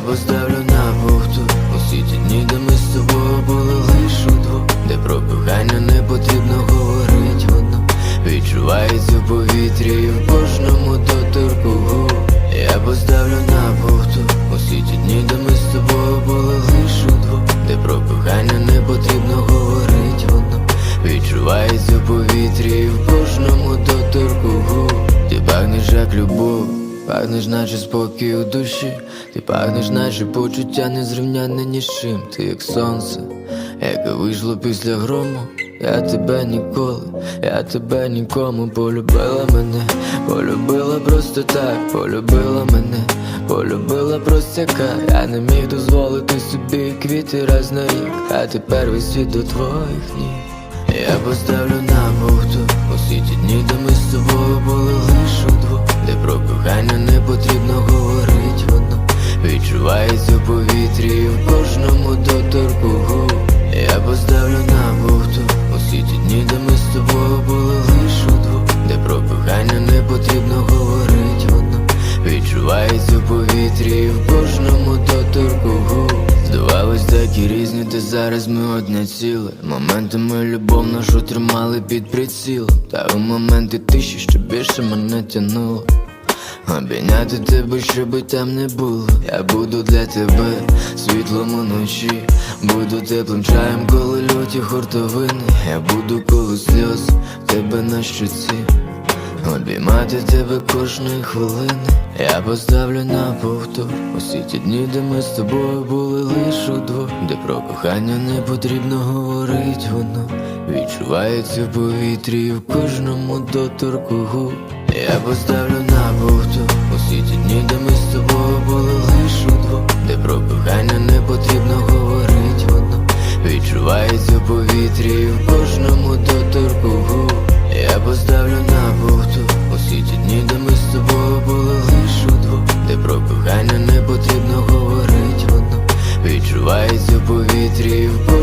поставлю на бухту. Усі ті дні, де ми з тобою були лиш удвох Де про кохання не потрібно говорить воно. Відчувається в повітрі і в кожному доторку губ Я поставлю на бухту. Усі ті дні, де ми з тобою були лиш удвох Де про кохання не потрібно говорить воно. Відчувається в повітрі і в кожному доторку губ Ти пахнеш як любов Пахнеш, наче спокій у душі, ти пахнеш, наче почуття незрівняне ні з чим, ти як сонце, яке вийшло після грому. Я тебе ніколи, я тебе нікому. Полюбила мене, полюбила просто так, полюбила мене, полюбила простяка. Я не міг дозволити собі квіти раз на рік, а тепер весь світ до твоїх ніг. Я поставлю на бухту Усі ті дні, де ми з тобою були лиш удвох де ми з тобою були лиш удвох Де про кохання не потрібно говорить одно. Відчувається в повітрі і в кожному доторку губ Здавалось такі різні, та зараз ми одне ціле. Моментами любов нашу тримали під прицілом. Та у моменти тиші, що більше мене тянуло Обійняти тебе, щоби там не було. Я буду для тебе світлом уночі. Буду теплим чаєм, коли люті хуртовини Я буду коли сльоз тебе на щоці Обіймати тебе кожної хвилини. Я поставлю на повтор. Усі ті дні, де ми з тобою були лиш удвох. Де про кохання не потрібно говорить воно. Відчувається в повітрі в кожному доторку губ я поставлю на бухту. Усі ті дні, де ми з тобою були лише удвох Де про кохання не потрібно говорить одно Відчувається у повітрі в кожному доторку губ Я поставлю на бухту. Усі ті дні, де ми з тобою були лише удвох Де про кохання не потрібно говорить одно Відчувається в повітрі і в